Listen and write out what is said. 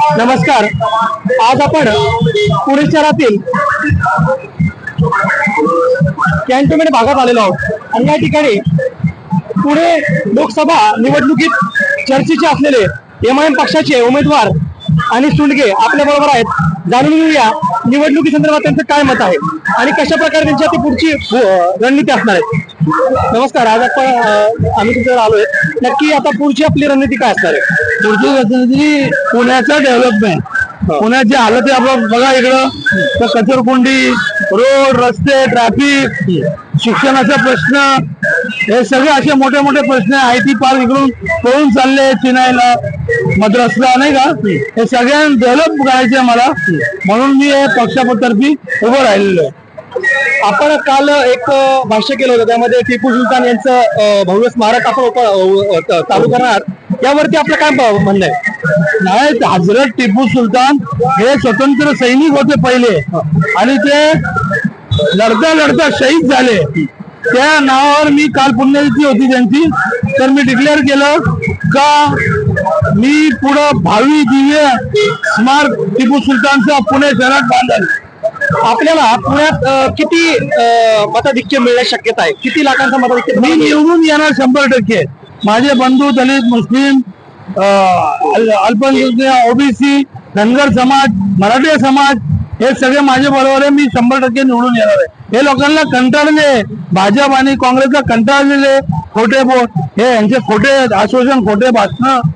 नमस्कार. आज आपण पुणे शहरातील कॅन्टोन्मेंट भागात आलेलो आहोत. आणि या ठिकाणी पुणे लोकसभा निवडणुकीत चर्चेचे असलेले एम आय एम पक्षाचे उमेदवार आणि सुंडगे आपल्या बरोबर आहेत. जाणून घेऊया निवडणुकी संदर्भात त्यांचं काय मत आहे आणि कशा प्रकारे त्यांची आता पुढची रणनीती असणार आहे. नमस्कार. आज आपण आम्ही तुमच्यावर आलोय. नक्की आता पुढची आपली रणनीती काय असणार आहे? पुढची रणनीती पुण्याचं डेव्हलपमेंट पुण्याची हालत आहे आपण बघा इकडं. तर कचरकुंडी रोड रस्ते ट्रॅफिक शिक्षणाचा प्रश्न हे सगळे असे मोठे मोठे प्रश्न आय टी पार्क इकडून पळून चालले चेन्नईला मद्रासला नाही का? हे सगळ्यांना डेव्हलप करायचे मला. म्हणून मी हे पक्षातर्फी उभं राहिलेलो आहे. आपण काल एक भाष्य केलं होतं. त्यामध्ये टिपू सुलतान यांचं भव्य स्मारक आपण चालू करणार. यावरती आपलं काय म्हणणं आहे? नाही हजरत टिपू सुलतान हे स्वतंत्र सैनिक होते पहिले. आणि ते लढता लढता शहीद झाले. त्या नावावर मी काल पुण्यतिथी होती त्यांची. तर मी डिक्लेअर केलं का मी पुढं भावी दिव्य स्मारक टिपू सुलतानचं पुणे शहरात बांधलं आपल्याला पुण्यात किती मताधिक्य मिळण्याची शक्यता आहे? किती लाखांचा मताधिक्य मी? निवडून येणार शंभर टक्के. माझे बंधू दलित मुस्लिम अं, अल्पसंख्याक ओबीसी धनगर समाज मराठी समाज हे सगळे माझ्या बरोबर आहे. मी शंभर टक्के निवडून येणार आहे. हे लोकांना कंटाळले भाजप आणि काँग्रेसला कंटाळलेले खोटे बोट. हे यांचे खोटे आश्वासन खोटे भाषण